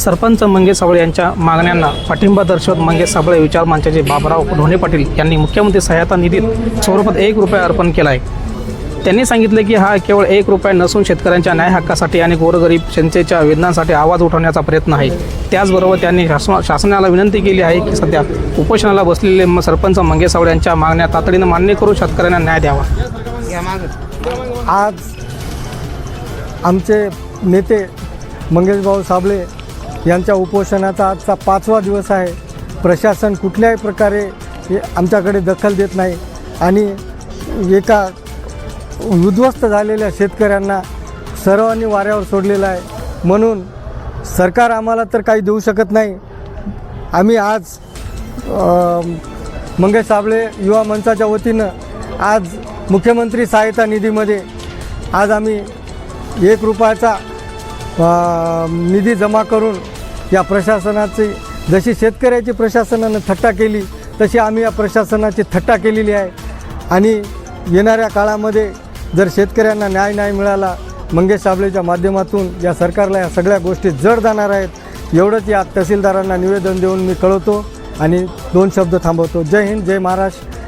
सरपंच मंगेश साबळे यांच्या मागण्यांना पाठिंबा दर्शवत मंगेश साबळे विचार मंचाचे बाबराव ढोणे पाटील यांनी मुख्यमंत्री सहायता निधीत स्वरूपात एक रुपया अर्पण केला आहे त्यांनी सांगितले की हा केवळ एक रुपया नसून शेतकऱ्यांच्या न्याय हक्कासाठी आणि गोरगरीब जनतेच्या वेदनांसाठी आवाज उठवण्याचा प्रयत्न आहे. त्याचबरोबर त्यांनी शासना शासनाला विनंती केली आहे की सध्या उपोषणाला बसलेले सरपंच मंगेश सावळे यांच्या मागण्या तातडीनं मान्य करून शेतकऱ्यांना न्याय द्यावा. आज आमचे नेते मंगेशभाऊ साबळे यांच्या उपोषणाचा आजचा पाचवा दिवस आहे. प्रशासन कुठल्याही प्रकारे आमच्याकडे दखल देत नाही आणि एका उद्ध्वस्त झालेल्या शेतकऱ्यांना सर्वांनी वाऱ्यावर सोडलेलं आहे. म्हणून सरकार आम्हाला तर काही देऊ शकत नाही. आम्ही आज मंगेश साबळे युवा मंचाच्या वतीनं आज मुख्यमंत्री सहायता निधीमध्ये आज आम्ही एक रुपयाचा निधी जमा करून या प्रशासनाची जशी शेतकऱ्याची प्रशासनानं थट्टा केली तशी आम्ही या प्रशासनाची थट्टा केलेली आहे. आणि येणाऱ्या काळामध्ये जर शेतकऱ्यांना न्याय नाही मिळाला मंगेश साबळेच्या माध्यमातून या सरकारला या सगळ्या गोष्टी जड जाणार आहेत एवढंच या तहसीलदारांना निवेदन देऊन मी कळवतो आणि दोन शब्द थांबवतो. जय हिंद जय महाराष्ट्र.